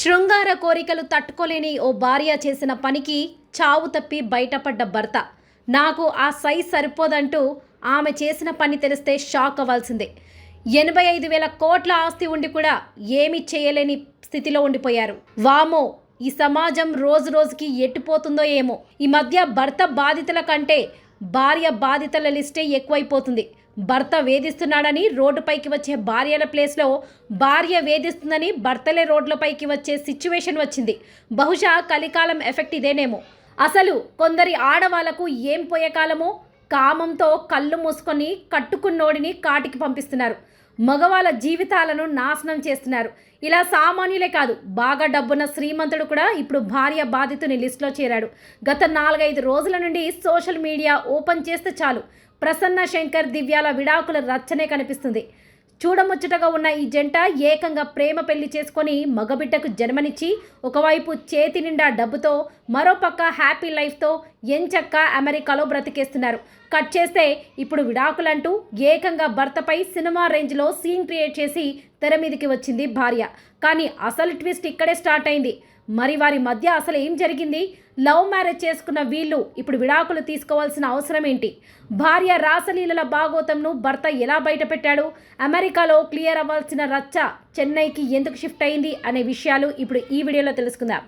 శృంగార కోరికలు తట్టుకోలేని ఓ భార్య చేసిన పనికి చావు తప్పి బయటపడ్డ భర్త. నాకు ఆ సైజ్ సరిపోదంటూ ఆమె చేసిన పని తెలిస్తే షాక్ అవ్వాల్సిందే. ఎనభై ఐదు వేల కోట్ల ఆస్తి ఉండి కూడా ఏమీ చేయలేని స్థితిలో ఉండిపోయారు. వామో ఈ సమాజం రోజు రోజుకి ఎట్టిపోతుందో ఏమో. ఈ మధ్య భర్త బాధితుల కంటే భార్య బాధితుల లిస్టే ఎక్కువైపోతుంది. భర్త వేధిస్తున్నాడని రోడ్డుపైకి వచ్చే భార్యల ప్లేస్లో భార్య వేధిస్తుందని భర్తలే రోడ్లపైకి వచ్చే సిచ్యువేషన్ వచ్చింది. బహుశా కలికాలం ఎఫెక్ట్ ఇదేనేమో. అసలు కొందరి ఆడవాళ్ళకు ఏం పోయే కాలమో? కామంతో కళ్ళు మూసుకొని కట్టుకున్నోడిని కాటికి పంపిస్తున్నారు. మగవాళ్ళ జీవితాలను నాశనం చేస్తున్నారు. ఇలా సామాన్యులే కాదు బాగా డబ్బున్న శ్రీమంతుడు కూడా ఇప్పుడు భార్య బాధితుని లిస్టులో చేరాడు. గత నాలుగైదు రోజుల నుండి సోషల్ మీడియా ఓపెన్ చేస్తే చాలు. ప్రసన్న శంకర్ దివ్యాల విడాకుల రచ్చనే కనిపిస్తుంది. చూడముచ్చటగా ఉన్న ఈ జంట ఏకంగా ప్రేమ పెళ్ళి చేసుకొని మగబిడ్డకు జన్మనిచ్చి ఒకవైపు చేతి నిండా డబ్బుతో మరోపక్క హ్యాపీ లైఫ్తో ఎంచక్క అమెరికాలో బ్రతికేస్తున్నారు. కట్ చేస్తే ఇప్పుడు విడాకులంటూ ఏకంగా భర్తపై సినిమా రేంజ్లో సీన్ క్రియేట్ చేసి తెర మీదకి వచ్చింది భార్య. కానీ అసలు ట్విస్ట్ ఇక్కడే స్టార్ట్ అయింది. మరి వారి మధ్య అసలు ఏం జరిగింది? లవ్ మ్యారేజ్ చేసుకున్న వీళ్ళు ఇప్పుడు విడాకులు తీసుకోవాల్సిన అవసరం ఏంటి? భార్య రాసలీలల భాగోతంను భర్త ఎలా బయటపెట్టాడు? అమెరికాలో క్లియర్ అవ్వాల్సిన రచ్చ చెన్నైకి ఎందుకు షిఫ్ట్ అయింది అనే విషయాలు ఇప్పుడు ఈ వీడియోలో తెలుసుకుందాం.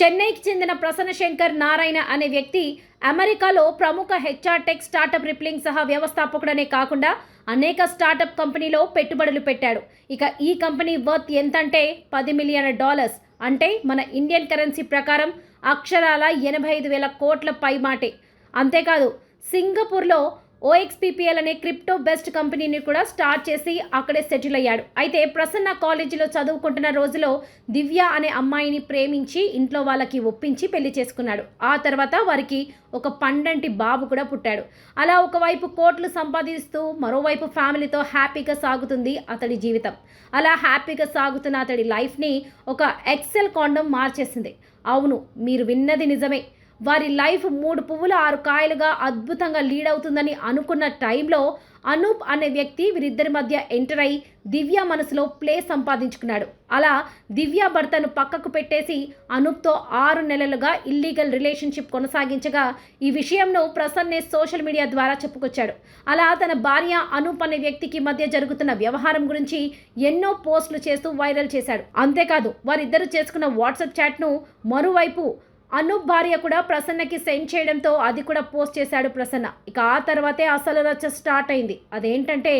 చెన్నైకి చెందిన ప్రసన్న శంకర్ నారాయణ అనే వ్యక్తి అమెరికాలో ప్రముఖ హెచ్ఆర్ టెక్ స్టార్టప్ రిప్లింగ్ సహా వ్యవస్థాపకుడనే కాకుండా అనేక స్టార్టప్ కంపెనీలో పెట్టుబడులు పెట్టాడు. ఇక ఈ కంపెనీ వర్త్ ఎంతంటే పది మిలియన్ డాలర్స్. అంటే మన ఇండియన్ కరెన్సీ ప్రకారం అక్షరాల ఎనభై ఐదు వేల కోట్ల పై మాటే అంతేకాదు సింగపూర్లో ఓఎక్స్పీపీఎల్ అనే క్రిప్టో బెస్ట్ కంపెనీని కూడా స్టార్ట్ చేసి అక్కడే సెటిల్ అయ్యాడు. అయితే ప్రసన్న కాలేజీలో చదువుకుంటున్న రోజులో దివ్య అనే అమ్మాయిని ప్రేమించి ఇంట్లో వాళ్ళకి ఒప్పించి పెళ్ళి చేసుకున్నాడు. ఆ తర్వాత వారికి ఒక పండంటి బాబు కూడా పుట్టాడు. అలా ఒకవైపు కోట్లు సంపాదిస్తూ మరోవైపు ఫ్యామిలీతో హ్యాపీగా సాగుతుంది అతడి జీవితం. అలా హ్యాపీగా సాగుతున్న అతడి లైఫ్ని ఒక ఎక్సెల్ కాండం మార్చేసింది. అవును మీరు విన్నది నిజమే. వారి లైఫ్ మూడు పువ్వులు ఆరు కాయలుగా అద్భుతంగా లీడ్ అవుతుందని అనుకున్న టైంలో అనూప్ అనే వ్యక్తి వీరిద్దరి మధ్య ఎంటర్ అయి దివ్య మనసులో ప్లే సంపాదించుకున్నాడు. అలా దివ్య భర్తను పక్కకు పెట్టేసి అనూప్తో ఆరు నెలలుగా ఇల్లీగల్ రిలేషన్షిప్ కొనసాగించగా ఈ విషయంను ప్రసన్నే సోషల్ మీడియా ద్వారా చెప్పుకొచ్చాడు. అలా తన భార్య అనూప్ అనే వ్యక్తికి మధ్య జరుగుతున్న వ్యవహారం గురించి ఎన్నో పోస్టులు చేస్తూ వైరల్ చేశాడు. అంతేకాదు వారిద్దరూ చేసుకున్న వాట్సాప్ చాట్ను మరోవైపు అనూప్ భార్య కూడా ప్రసన్నకి సెండ్ చేయడంతో అది కూడా పోస్ట్ చేశాడు ప్రసన్న. ఇక ఆ తర్వాతే అసలు రచ్చ స్టార్ట్ అయింది. అదేంటంటే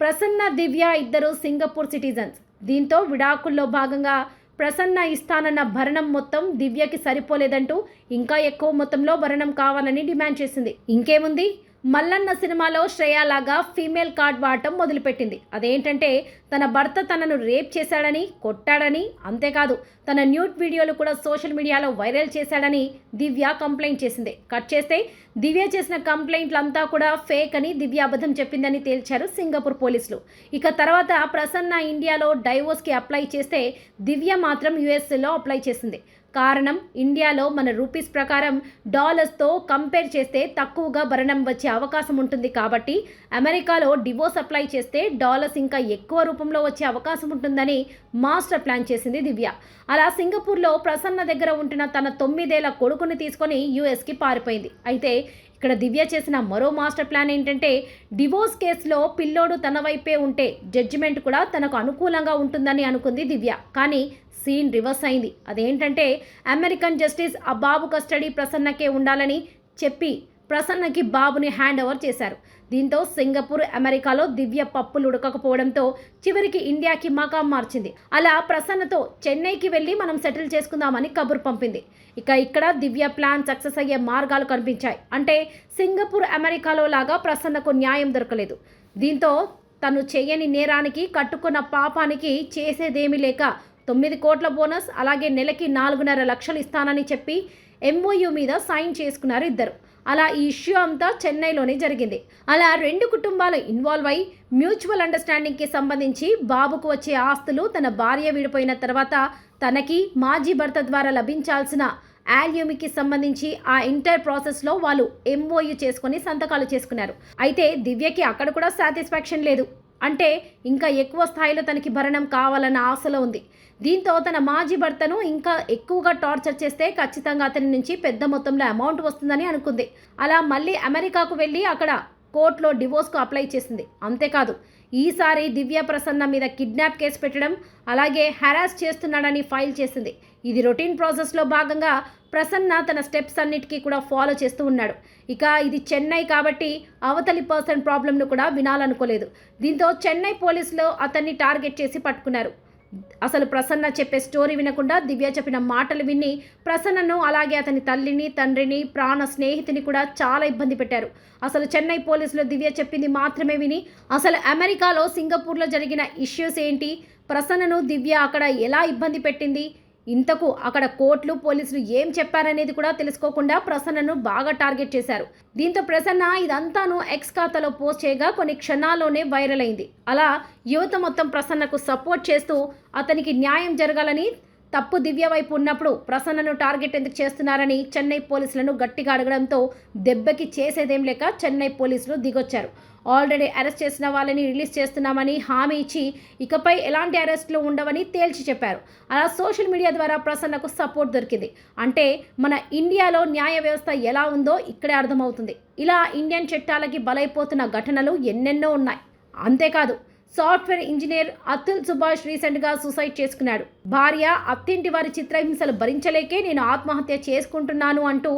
ప్రసన్న దివ్య ఇద్దరు సింగపూర్ సిటిజన్స్ దీంతో విడాకుల్లో భాగంగా ప్రసన్న ఇస్తానన్న భరణం మొత్తం దివ్యకి సరిపోలేదంటూ ఇంకా ఎక్కువ మొత్తంలో భరణం కావాలని డిమాండ్ చేసింది. ఇంకేముంది? మల్లన్న సినిమాలో శ్రేయాలాగా ఫీమేల్ కార్డ్ వాడటం మొదలుపెట్టింది. అదేంటంటే తన భర్త తనను రేప్ చేశాడని కొట్టాడని అంతేకాదు తన న్యూట్ వీడియోలు కూడా సోషల్ మీడియాలో వైరల్ చేశాడని దివ్య కంప్లైంట్ చేసింది. కట్ చేస్తే దివ్య చేసిన కంప్లైంట్లంతా కూడా ఫేక్ అని దివ్య అబద్ధం చెప్పిందని తేల్చారు సింగపూర్ పోలీసులు. ఇక తర్వాత ప్రసన్న ఇండియాలో డైవోర్స్కి అప్లై చేస్తే దివ్య మాత్రం యుఎస్ఏలో అప్లై చేసింది. కారణం ఇండియాలో మన రూపీస్ ప్రకారం డాలర్స్తో కంపేర్ చేస్తే తక్కువగా భరణం వచ్చే అవకాశం ఉంటుంది కాబట్టి అమెరికాలో డివో సప్లై చేస్తే డాలర్స్ ఇంకా ఎక్కువ రూపంలో వచ్చే అవకాశం ఉంటుందని మాస్టర్ ప్లాన్ చేసింది దివ్య. అలా సింగపూర్లో ప్రసన్న దగ్గర ఉంటున్న తన తొమ్మిదేళ్ళ కొడుకుని తీసుకొని యుఎస్కి పారిపోయింది. అయితే ఇక్కడ దివ్య చేసిన మరో మాస్టర్ ప్లాన్ ఏంటంటే డివోర్స్ కేసులో పిల్లోడు తన వైపే ఉంటే జడ్జిమెంట్ కూడా తనకు అనుకూలంగా ఉంటుందని అనుకుంది దివ్య. కానీ సీన్ రివర్స్ అయింది. అదేంటంటే అమెరికన్ జస్టిస్ ఆ బాబు కస్టడీ ప్రసన్నకే ఉండాలని చెప్పి ప్రసన్నకి బాబుని హ్యాండ్ ఓవర్ చేశారు. దీంతో సింగపూర్ అమెరికాలో దివ్య పప్పులు ఉడకకపోవడంతో చివరికి ఇండియాకి మకాం మార్చింది. అలా ప్రసన్నతో చెన్నైకి వెళ్ళి మనం సెటిల్ చేసుకుందామని కబురు పంపింది. ఇక ఇక్కడ దివ్య ప్లాన్ సక్సెస్ అయ్యే మార్గాలు కనిపించాయి. అంటే సింగపూర్ అమెరికాలో లాగా ప్రసన్నకు న్యాయం దొరకలేదు. దీంతో తను చేయని నేరానికి కట్టుకున్న పాపానికి చేసేదేమీ లేక తొమ్మిది కోట్ల బోనస్ అలాగే నెలకి నాలుగున్నర లక్షలు ఇస్తానని చెప్పి ఎంఓయూ మీద సైన్ చేసుకున్నారు ఇద్దరు. అలా ఈ ఇష్యూ అంతా చెన్నైలోనే జరిగింది. అలా రెండు కుటుంబాలు ఇన్వాల్వ్ అయి మ్యూచువల్ అండర్స్టాండింగ్కి సంబంధించి బాబుకు వచ్చే ఆస్తులు తన భార్య విడిపోయిన తర్వాత తనకి మాజీ భర్త ద్వారా లభించాల్సిన ఆల్యూమికి సంబంధించి ఆ ఇంటర్ ప్రాసెస్లో వాళ్ళు ఎంఓయు చేసుకొని సంతకాలు చేసుకున్నారు. అయితే దివ్యకి అక్కడ కూడా సాటిస్ఫాక్షన్ లేదు. అంటే ఇంకా ఎక్కువ స్థాయిలో తనకి భరణం కావాలన్న ఆశలో ఉంది. దీంతో తన మాజీ భర్తను ఇంకా ఎక్కువగా టార్చర్ చేస్తే ఖచ్చితంగా అతని నుంచి పెద్ద మొత్తంలో అమౌంట్ వస్తుందని అనుకుంది. అలా మళ్ళీ అమెరికాకు వెళ్ళి అక్కడ కోర్టులో డివోర్స్కు అప్లై చేసింది. అంతేకాదు ఈసారి దివ్య ప్రసన్న మీద కిడ్నాప్ కేసు పెట్టడం అలాగే హెరాస్ చేస్తున్నాడని ఫైల్ చేసింది. ఇది రొటీన్ ప్రాసెస్లో భాగంగా ప్రసన్న తన స్టెప్స్ అన్నిటికీ కూడా ఫాలో చేస్తూ ఉన్నాడు. ఇక ఇది చెన్నై కాబట్టి అవతలి పర్సన్ ప్రాబ్లంను కూడా వినాలనుకోలేదు. దీంతో చెన్నై పోలీసులు అతన్ని టార్గెట్ చేసి పట్టుకున్నారు. అసలు ప్రసన్న చెప్పే స్టోరీ వినకుండా దివ్య చెప్పిన మాటలు విని ప్రసన్నను అలాగే అతని తల్లిని తండ్రిని ప్రాణ స్నేహితుని కూడా చాలా ఇబ్బంది పెట్టారు. అసలు చెన్నై పోలీసులు దివ్య చెప్పింది మాత్రమే విని అసలు అమెరికాలో సింగపూర్లో జరిగిన ఇష్యూస్ ఏంటి? ప్రసన్నను దివ్య అక్కడ ఎలా ఇబ్బంది పెట్టింది? ఇంతకు అక్కడ కోర్టులు పోలీసులు ఏం చెప్పారనేది కూడా తెలుసుకోకుండా ప్రసన్నను బాగా టార్గెట్ చేశారు. దీంతో ప్రసన్న ఇదంతాను ఎక్స్ ఖాతాలో పోస్ట్ చేయగా కొన్ని క్షణాల్లోనే వైరల్ అయింది. అలా యువత మొత్తం ప్రసన్నకు సపోర్ట్ చేస్తూ అతనికి న్యాయం జరగాలని తప్పు దివ్య వైపు ఉన్నప్పుడు ప్రసన్నను టార్గెట్ ఎందుకు చేస్తున్నారని చెన్నై పోలీసులను గట్టిగా అడగడంతో దెబ్బకి చేసేదేం లేక చెన్నై పోలీసులు దిగొచ్చారు. ఆల్రెడీ అరెస్ట్ చేసిన వాళ్ళని రిలీజ్ చేస్తున్నామని హామీ ఇచ్చి ఇకపై ఎలాంటి అరెస్టులు ఉండవని తేల్చి చెప్పారు. అలా సోషల్ మీడియా ద్వారా ప్రసన్నకు సపోర్ట్ దొరికింది. అంటే మన ఇండియాలో న్యాయ వ్యవస్థ ఎలా ఉందో ఇక్కడే అర్థమవుతుంది. ఇలా ఇండియన్ చట్టాలకి బలైపోతున్న ఘటనలు ఎన్నెన్నో ఉన్నాయి. అంతేకాదు సాఫ్ట్వేర్ ఇంజనీర్ అతుల్ సుభాష్ రీసెంట్గా సూసైడ్ చేసుకున్నాడు. భార్య అత్తింటి వారి చిత్రహింసలు భరించలేకే నేను ఆత్మహత్య చేసుకుంటున్నాను అంటూ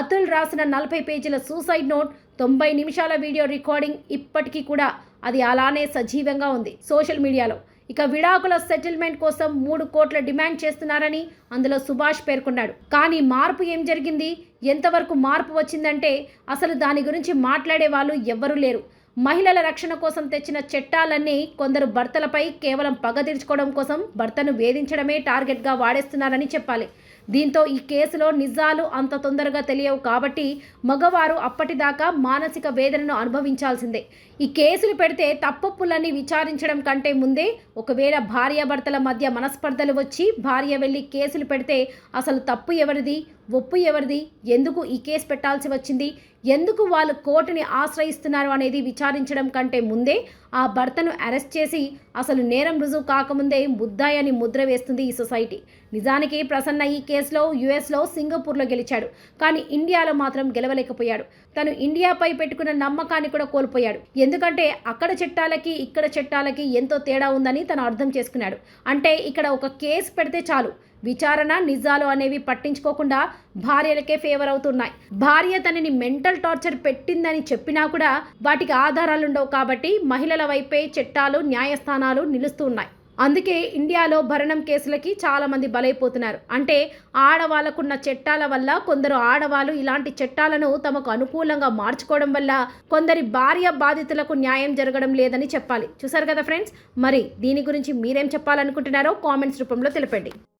అతుల్ రాసిన నలభై పేజీల సూసైడ్ నోట్ తొంభై నిమిషాల వీడియో రికార్డింగ్ ఇప్పటికీ కూడా అది అలానే సజీవంగా ఉంది సోషల్ మీడియాలో. ఇక విడాకుల సెటిల్మెంట్ కోసం మూడు కోట్ల డిమాండ్ చేస్తున్నారని అందులో సుభాష్ పేర్కొన్నాడు. కానీ మార్పు ఏం జరిగింది? ఎంతవరకు మార్పు వచ్చిందంటే అసలు దాని గురించి మాట్లాడే వాళ్ళు ఎవ్వరూ లేరు. మహిళల రక్షణ కోసం తెచ్చిన చట్టాలన్నీ కొందరు భర్తలపై కేవలం పగ తీర్చుకోవడం కోసం భర్తను వేధించడమే టార్గెట్గా వాడేస్తున్నారని చెప్పాలి. దీంతో ఈ కేసులో నిజాలు అంత తొందరగా తెలియవు కాబట్టి మగవారు అప్పటిదాకా మానసిక వేదనను అనుభవించాల్సిందే. ఈ కేసులు పెడితే తప్పప్పులన్నీ విచారించడం కంటే ముందే ఒకవేళ భార్యాభర్తల మధ్య మనస్పర్ధలు వచ్చి భార్య వెళ్ళి కేసులు పెడితే అసలు తప్పు ఎవరిది? ఒప్పు ఎవరిది? ఎందుకు ఈ కేసు పెట్టాల్సి వచ్చింది? ఎందుకు వాళ్ళు కోర్టుని ఆశ్రయిస్తున్నారు అనేది విచారించడం కంటే ముందే ఆ భర్తను అరెస్ట్ చేసి అసలు నేరం రుజువు కాకముందే ముద్దాయని ముద్ర వేస్తుంది ఈ సొసైటీ. నిజానికి ప్రసన్న ఈ కేసులో యుఎస్లో సింగపూర్లో గెలిచాడు. కానీ ఇండియాలో మాత్రం గెలవలేకపోయాడు. తను ఇండియాపై పెట్టుకున్న నమ్మకాన్ని కూడా కోల్పోయాడు. ఎందుకంటే అక్కడ చట్టాలకి ఇక్కడ చట్టాలకి ఎంతో తేడా ఉందని తను అర్థం చేసుకున్నాడు. అంటే ఇక్కడ ఒక కేసు పెడితే చాలు. విచారణ నిజాలు అనేవి పట్టించుకోకుండా భార్యలకే ఫేవర్ అవుతున్నాయి. భార్య తనని మెంటల్ టార్చర్ పెట్టిందని చెప్పినా కూడా వాటికి ఆధారాలు ఉండవు కాబట్టి మహిళల వైపే చట్టాలు న్యాయస్థానాలు నిలుస్తున్నాయి అందుకే ఇండియాలో భరణం కేసులకి చాలా మంది బలైపోతున్నారు. అంటే ఆడవాళ్ళకున్న చట్టాల వల్ల కొందరు ఆడవాళ్ళు ఇలాంటి చట్టాలను తమకు అనుకూలంగా మార్చుకోవడం వల్ల కొందరి భార్య బాధితులకు న్యాయం జరగడం లేదని చెప్పాలి. చూసారు కదా ఫ్రెండ్స్? మరి దీని గురించి మీరేం చెప్పాలనుకుంటున్నారో కామెంట్స్ రూపంలో తెలపండి.